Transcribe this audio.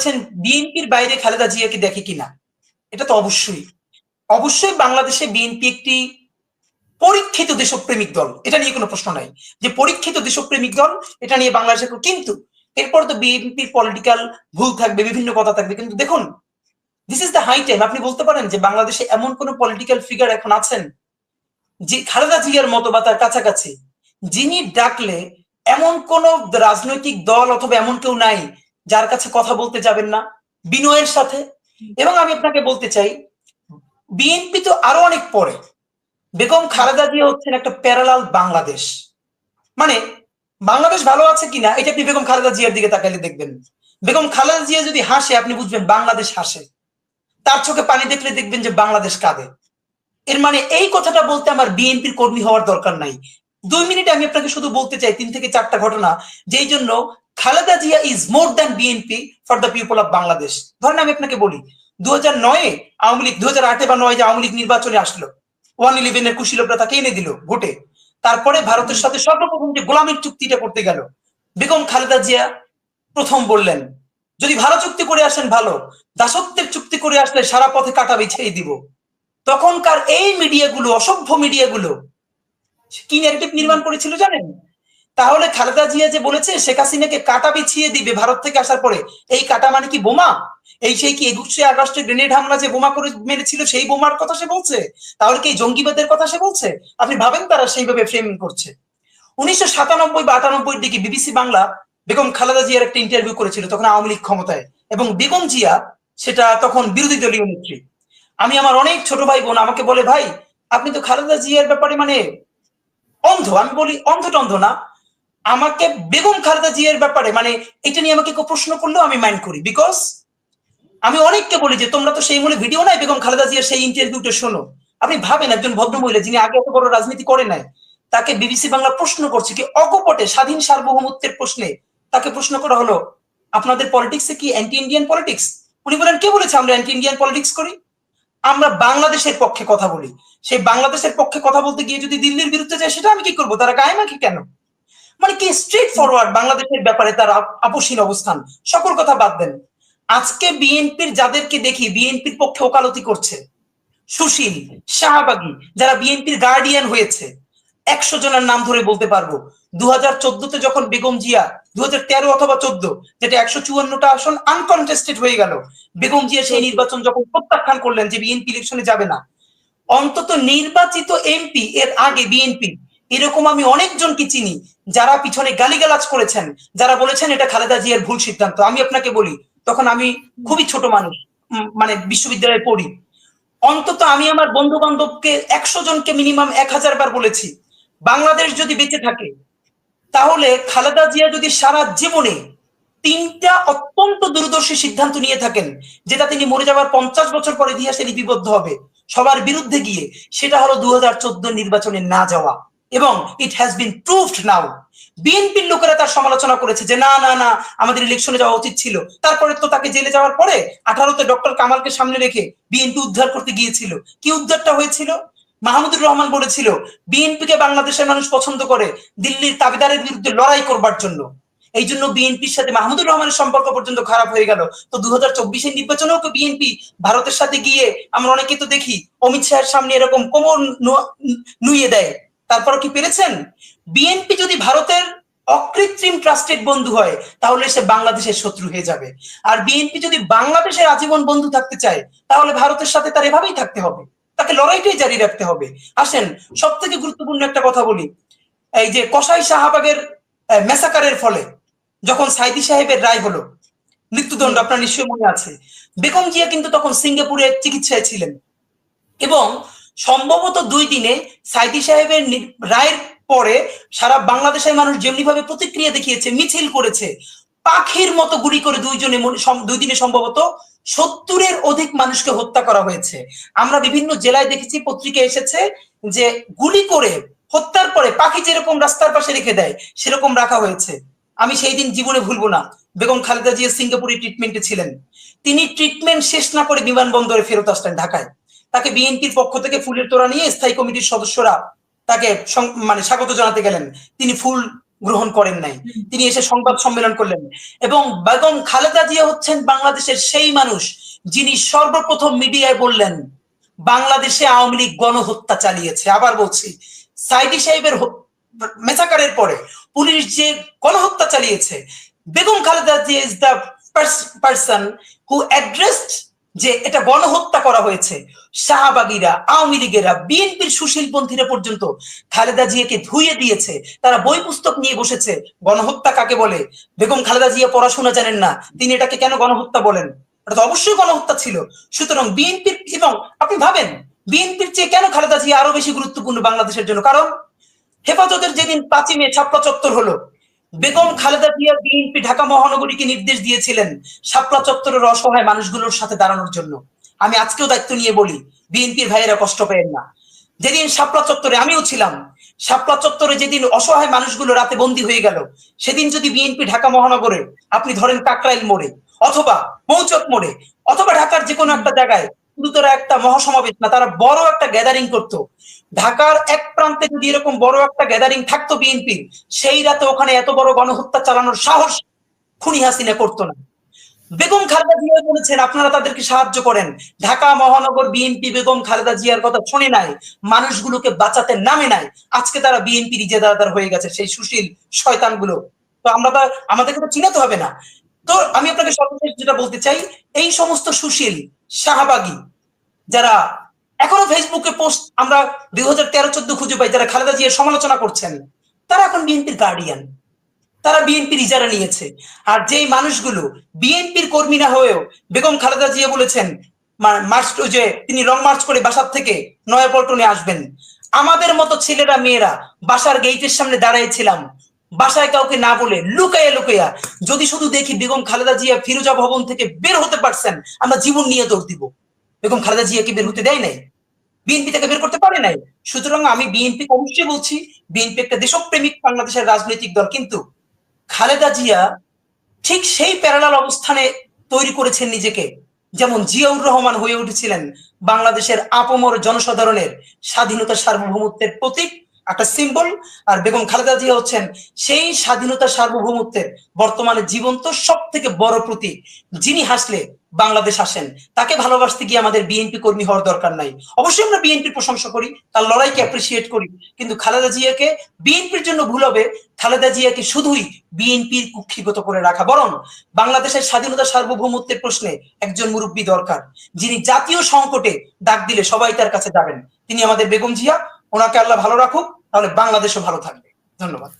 বলেছেন, বিএনপির বাইরে খালেদা জিয়াকে দেখে কিনা? এটা তো অবশ্যই। অবশ্যই বাংলাদেশে বিএনপি একটি পরীক্ষিত দেশপ্রেমিক দল। এটা নিয়ে কোনো প্রশ্ন নাই। যে পরীক্ষিত দেশপ্রেমিক দল, এটা নিয়ে বাংলাদেশের কিন্তু এরপর তো বিএনপির পলিটিক্যাল ভুল থাকবে, বিভিন্ন কথা থাকবে। কিন্তু দেখুন this is the high time আপনি বলতে পারেন যে বাংলাদেশে এমন কোন পলিটিক্যাল ফিগার এখন আছেন যে খালেদা জিয়ার মতো বা তার কাছাকাছি, যিনি ডাকলে এমন কোন রাজনৈতিক দল অথবা এমন কেউ নাই যার কাছে কথা বলতে যাবেন না, বিনয়ের সাথে। এবং আমি আপনাকে বলতে চাই, বিএনপি তো আরও অনেক পরে। বেগম খালেদা জিয়া হচ্ছেন একটা প্যারালাল বাংলাদেশ। মানে বাংলাদেশ ভালো আছে কিনা, এটা আপনি বেগম খালেদা জিয়ার দিকে তাকাইলে দেখবেন। বেগম খালেদা জিয়া যদি হাসে, আপনি বুঝবেন বাংলাদেশ হাসে। তার চোখে পানি দেখলে দেখবেন যে বাংলাদেশ কাঁদে। এর মানে এই কথাটা বলতে আমার বিএনপির কর্মী হওয়ার দরকার নাই। দুই মিনিটে আমি আপনাকে শুধু বলতে চাই, তিন থেকে চারটা ঘটনা, যেই জন্য Khaleda Zia is more than BNP for the people of Bangladesh ধরেন আমি আপনাকে বলি দু হাজার নয়ে আওয়ামী লীগ দু হাজার আটে বা নয় যে আওয়ামী লীগ নির্বাচনে আসলো ওয়ান ইলেভেনের কুশীলভরা তাকে এনে দিল ভোটে। তারপরে ভারতের সাথে সর্বপ্রথম যে গোলামের চুক্তিটা করতে গেল, বেগম খালেদা জিয়া প্রথম বললেন, যদি ভালো চুক্তি করে আসেন, ভালো। দাসত্বের চুক্তি করে আসলে সারা পথে কাটা বিছিয়ে দিব। তখনকার এই মিডিয়াগুলো অসভ্য মিডিয়াগুলো কি ন্যারেটিভ নির্মাণ করেছিল জানেন? তাহলে খালেদা জিয়া যে বলেছে, শেখ হাসিনাকে কাটা বিছিয়ে দিবে ভারত থেকে আসার পরে, এই কাটা মানে কি বোমা? এই সেই কি একুশে আগস্টে গ্রেনেড হামলা যে বোমা করে মেরেছিল, সেই বোমার কথা সে বলছে? তাহলে কি জঙ্গিবাদের কথা সে বলছে? আপনি ভাবেন তারা সেইভাবে ফ্রেমিং করছে। উনিশশো সাতানব্বই বা আটানব্বই দিকে বিবিসি বাংলা বেগম খালেদা জিয়ার একটা ইন্টারভিউ করেছিল তখন আওয়ামী লীগ ক্ষমতায়। এবং বেগম জিয়া সেটা তখন বিরোধী দলীয় নেত্রী। আমি আমার অনেক ছোট ভাই বোন আমাকে বলে, ভাই, আপনি তো খালেদা জিয়ার ব্যাপারে মানে অন্ধ, আমি বলি অন্ধ টন্ধ না আমাকে বেগম খালেদা জিয়ার ব্যাপারে মানে এটা নিয়ে আমাকে কেউ প্রশ্ন করলেও আমি মাইন্ড করি বিকজ আমি অনেককে বলি যে, তোমরা তো সেই মূলে ভিডিও নাই, বেগম খালেদা জিয়ার সেই ইন্টারভিউটা শোনো। আপনি ভাবেন, একজন ভদ্র মহিলা যিনি আগে এত বড় রাজনীতি করে নাই, তাকে বিবিসি বাংলা প্রশ্ন করছে কি অকপটে, স্বাধীন সার্বভৌমত্বের প্রশ্নে তাকে প্রশ্ন করা হলো, আপনাদের পলিটিক্সে কি অ্যান্টি ইন্ডিয়ান পলিটিক্স উনি বলেন, কে বলেছে আমরা অ্যান্টি ইন্ডিয়ান পলিটিক্স করি? আমরা বাংলাদেশের পক্ষে কথা বলি। সেই বাংলাদেশের পক্ষে কথা বলতে গিয়ে যদি দিল্লির বিরুদ্ধে যায়, সেটা আমি কি করব? তারা গায়ে মাখি কেন? মানে কি স্ট্রেট ফরওয়ার্ড বাংলাদেশের ব্যাপারে তার আপসীন অবস্থান? সকল কথা বাদ দেন। আজকে বিএনপির যাদেরকে দেখি, বিএনপির পক্ষে ওকালতি করছে। সুশীল, শাহবাগী, যারা বিএনপির গার্ডিয়ান হয়েছে। একশো জনের নাম ধরে বলতে পারব। দু হাজার চোদ্দতে যখন বেগম জিয়া দু হাজার তেরো অথবা চোদ্দ, যেটা একশো চুয়ান্নটা আসন আনকনটেস্টেড হয়ে গেল, বেগম জিয়া সেই নির্বাচন যখন প্রত্যাখ্যান করলেন যে বিএনপি ইলেকশনে যাবে না, অন্তত নির্বাচিত এমপি এর আগে বিএনপি এরকম আমি অনেকজনকে চিনি যারা পিছনে গালিগালাজ করেছেন, যারা বলেছেন এটা খালেদা জিয়ার ভুল সিদ্ধান্ত। আমি আপনাকে বলি, তখন আমি খুবই ছোট মানুষ মানে বিশ্ববিদ্যালয়ে পড়ি। অন্তত আমি আমার বন্ধু বান্ধবকে একশো জনকে মিনিমাম এক হাজার বার বলেছি, বাংলাদেশ যদি বেঁচে থাকে, তাহলে খালেদা জিয়া যদি সারা জীবনে তিনটা অত্যন্ত দূরদর্শী সিদ্ধান্ত নিয়ে থাকেন, যেটা তিনি মরে যাওয়ার পঞ্চাশ বছর পর ইতিহাসে লিপিবদ্ধ হবে, সবার বিরুদ্ধে গিয়ে, সেটা হলো দু নির্বাচনে না যাওয়া। এবং ইট হ্যাজ বিন প্রুভড নাও বিএনপির লোকেরা তার সমালোচনা করেছে যে, না না না, আমাদের ইলেকশনে যাওয়া উচিত ছিল। তারপরে তো তাকে জেলে যাওয়ার পরে আঠারোতে ডক্টর কামালকে সামনে রেখে বিএনপি উদ্ধার করতে গিয়েছিল। কি উদ্ধারটা হয়েছিল? মাহমুদুর রহমান বলেছিল বিএনপিকে বাংলাদেশের মানুষ পছন্দ করে দিল্লির তাবিদারের বিরুদ্ধে লড়াই করবার জন্য। এই জন্য বিএনপির সাথে মাহমুদুর রহমানের সম্পর্ক পর্যন্ত খারাপ হয়ে গেল। তো দু হাজার চব্বিশের নির্বাচনেও বিএনপি ভারতের সাথে গিয়ে আমরা অনেকে তো দেখি, অমিত শাহের সামনে এরকম কোমর নুইয়ে দেয়। তারপর কি পেরেছেন? বিএনপি যদি ভারতের অকৃত্রিম ট্রাস্টেড বন্ধু হয়, তাহলে সে বাংলাদেশের শত্রু হয়ে যাবে। আর বিএনপি যদি বাংলাদেশের আজীবন বন্ধু থাকতে চায়, তাহলে ভারতের সাথে তার এভাবেই থাকতে হবে। তাকে লড়াইটাই জারি রাখতে হবে। আসেন সব থেকে গুরুত্বপূর্ণ একটা কথা বলি। এই যে কসাই শাহবাগের মেসাকারের ফলে যখন সাইদি সাহেবের রায় হলো, মৃত্যুদণ্ড আপনার নিশ্চয়ই মনে আছে। বেগম জিয়া কিন্তু তখন সিঙ্গাপুরে চিকিৎসায় ছিলেন। এবং সম্ভবত দুই দিনে সাইদি সাহেবের রায়ের পরে সারা বাংলাদেশের মানুষ যেমনি ভাবে প্রতিক্রিয়া দেখিয়েছে, মিছিল করেছে, পাখির মতো গুলি করে দুইজনে দুই দিনে সম্ভবত সত্তরের অধিক মানুষকে হত্যা করা হয়েছে। আমরা বিভিন্ন জেলায় দেখেছি পত্রিকা এসেছে যে গুলি করে হত্যার পরে পাখি যেরকম রাস্তার পাশে রেখে দেয়, সেরকম রাখা হয়েছে। আমি সেই দিন জীবনে ভুলবো না। বেগম খালেদা জিয়া সিঙ্গাপুরে ট্রিটমেন্টে ছিলেন। তিনি ট্রিটমেন্ট শেষ না করে বিমানবন্দরে ফেরত আসলেন ঢাকায়। তাকে বিএনপির পক্ষ থেকে ফুলের তোড়া নিয়ে স্থায়ী কমিটির সদস্যরা তাকে মানে স্বাগত জানাতে গেলেন। তিনি ফুল গ্রহণ করেন নাই। তিনি এসে সংবাদ সম্মেলন করলেন। এবং বেগম খালেদা জিয়া হচ্ছেন বাংলাদেশের সেই মানুষ যিনি সর্বপ্রথম মিডিয়ায় বললেন বাংলাদেশে আওয়ামী লীগ গণহত্যা চালিয়েছে। আবার বলছি সাইদি সাহেবের মেসাকারের পরে পুলিশ যে গণহত্যা চালিয়েছে Begum Khaleda Zia is the person who addressed যে এটা গণহত্যা করা হয়েছে। শাহবাগীরা, আওয়ামী লীগেরা, বিএনপির সুশীলপন্থীরা পর্যন্ত খালেদা জিয়াকে ধুয়ে দিয়েছে। তারা বই পুস্তক নিয়ে বসেছে। গণহত্যা কাকে বলে? বেগম খালেদা জিয়া পড়াশোনা জানেন না। তিনি এটাকে কেন গণহত্যা বলেন? এটা তো অবশ্যই গণহত্যা ছিল। সুতরাং বিএনপির এবং আপনি ভাবেন, বিএনপির চেয়ে কেন খালেদা জিয়া আরও বেশি গুরুত্বপূর্ণ বাংলাদেশের জন্য? কারণ হেফাজতের যেদিন পাঁচই মে ছাপ্পা চত্বর হলো বেগম খালেদা জিয়া বিএনপি ঢাকা মহানগরীকে নির্দেশ দিয়েছিলেন শাপলা চত্বরের অসহায় মানুষগুলোর সাথে দাঁড়ানোর জন্য। আমি আজকেও দায়িত্ব নিয়ে বলি, বিএনপির ভাইয়েরা কষ্ট পেয়েন না। যেদিন শাপলা চত্বরে আমিও ছিলাম, শাপলা চত্বরে যেদিন অসহায় মানুষগুলো রাতে বন্দী হয়ে গেল, সেদিন যদি বিএনপি ঢাকা মহানগরে আপনি ধরেন কাকরাইল মোড়ে, অথবা মৌচক মোড়ে, অথবা ঢাকার যে কোনো একটা জায়গায় গুরুতর একটা মহাসমাবেশ না তারা বড় একটা গ্যাদারিং করত। ঢাকার এক প্রান্তে যদি এরকম বড় একটা গ্যাদারিং থাকতো বিএনপির সেই রাতে ওখানে এত বড় গণহত্যা চালানোর সাহস খুনি হাসিনা করতো না। বেগম খালেদা জিয়া বলেছেন, আপনারা তাদেরকে সাহায্য করেন। ঢাকা মহানগর বিএনপি বেগম খালেদা জিয়ার কথা শুনে নাই, মানুষগুলোকে বাঁচাতে নামে নাই। আজকে তারা বিএনপি ইজেদার হয়ে গেছে, সেই সুশীল শয়তানগুলো। তো আমরা তো, আমাদেরকে তো চিনাতে হবে না। তো আমি আপনাকে সর্বশেষ যেটা বলতে চাই, এই সমস্ত সুশীল শাহবাগী যারা এখনও ফেসবুকে পোস্ট আমরা দুই হাজার তেরো, চোদ্দ খুঁজে পাই, যারা খালেদা জিয়ার সমালোচনা করছেন, তারা এখন বিএনপির গার্ডিয়ান তারা বিএনপির ইজারা নিয়েছে। আর যেই মানুষগুলো বিএনপির কর্মী না হয়েও বেগম খালেদা জিয়া বলেছেন মার্চ যে তিনি লং মার্চ করে বাসার থেকে নয়াপল্টনে আসবেন। আমাদের মতো ছেলেরা, মেয়েরা বাসার গেইটের সামনে দাঁড়াইছিলাম বাসায় কাউকে না বলে লুকাইয়া লুকাইয়া যদি শুধু দেখি বেগম খালেদা জিয়া ফিরোজা ভবন থেকে বের হতে পারছেন, আমরা জীবন নিয়ে দৌড় দিব। বেগম খালেদা জিয়াকে বের হতে দেয় নাই? বিএনপি তাকে বের করতে পারে নাই? সুতরাং আমি বিএনপি অবশ্যই বলছি, বিএনপি একটা দেশপ্রেমিক বাংলাদেশের রাজনৈতিক দল। কিন্তু খালেদা জিয়া ঠিক সেই প্যারালাল অবস্থানে তৈরি করেছেন নিজেকে। যেমন জিয়াউর রহমান হয়ে উঠেছিলেন বাংলাদেশের আপমর জনসাধারণের স্বাধীনতা সার্বভৌমত্বের প্রতীক। একটা সিম্বল আর বেগম খালেদা জিয়া হচ্ছেন সেই স্বাধীনতা সার্বভৌমত্বের বর্তমানে জীবন্ত সব থেকে বড় প্রতীক। যিনি হাসলে বাংলাদেশ আসেন। তাকে ভালোবাসতে গিয়ে আমাদের বিএনপি কর্মী হওয়ার দরকার নাই। অবশ্যই আমরা বিএনপির প্রশংসা করি, তার লড়াইকে অ্যাপ্রিসিয়েট করি। কিন্তু খালেদা জিয়াকে বিএনপির জন্য ভুল হবে, খালেদা জিয়াকে শুধুই বিএনপির কুক্ষিগত করে রাখা। বরং বাংলাদেশের স্বাধীনতা সার্বভৌমত্বের প্রশ্নে একজন মুরব্বী দরকার, যিনি জাতীয় সংকটে ডাক দিলে সবাই তার কাছে যাবেন। তিনি আমাদের বেগম জিয়া, ওনাকে আল্লাহ ভালো রাখুক। তাহলে বাংলাদেশও ভালো থাকবে। ধন্যবাদ।